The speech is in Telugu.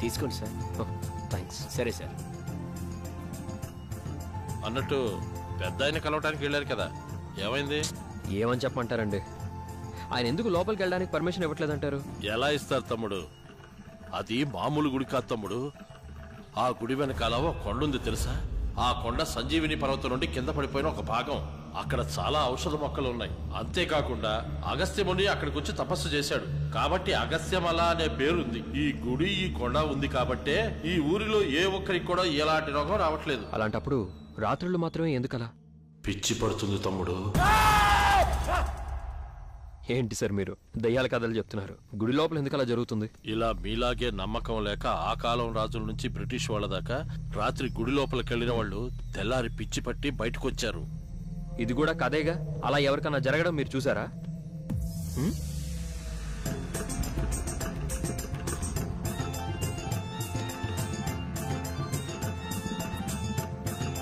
తీసుకోండి సార్. థ్యాంక్స్ సరే సార్. అన్నట్టు పెద్ద ఆయన కలవటానికి వెళ్ళారు కదా. ఏమైంది? ఏమని చెప్పమంటారండి? ఆయన ఎందుకు లోపలికి వెళ్ళడానికి పర్మిషన్ ఇవ్వట్లేదంటారు? ఎలా ఇస్తారు తమ్ముడు? అది మామూలు గుడి కాదు తమ్ముడు. ఆ గుడి వెనకాల ఒక కొండ ఉంది తెలుసా? ఆ కొండ సంజీవిని పర్వతం నుండి కింద పడిపోయిన ఒక భాగం. అక్కడ చాలా ఔషధ మొక్కలు ఉన్నాయి. అంతేకాకుండా అగస్త్యముని అక్కడికి వచ్చి తపస్సు చేశాడు. కాబట్టి అగస్త్యమల అనే పేరుంది. ఈ గుడి ఈ కొండ ఉంది కాబట్టే ఈ ఊరిలో ఏ ఒక్కరికి కూడా ఎలాంటి రోగం రావట్లేదు. అలాంటప్పుడు రాత్రులు మాత్రమే ఎందుకలా? పిచ్చి పడుతుంది తమ్ముడు. ఏంటి సార్ మీరు? దయ్యాల కథలు చెప్తున్నారు. గుడి లోపల ఎందుకు అలా జరుగుతుంది? ఇలా మీలాగే నమ్మకం లేక ఆ కాలం రాజుల నుంచి బ్రిటిష్ వాళ్ళ దాకా రాత్రి గుడి లోపలికి వెళ్ళిన వాళ్ళు తెల్లారి పిచ్చి పట్టి బయటకు వచ్చారు ఇది కూడా కదేగా అలా ఎవరికన్నా జరగడం మీరు చూసారా?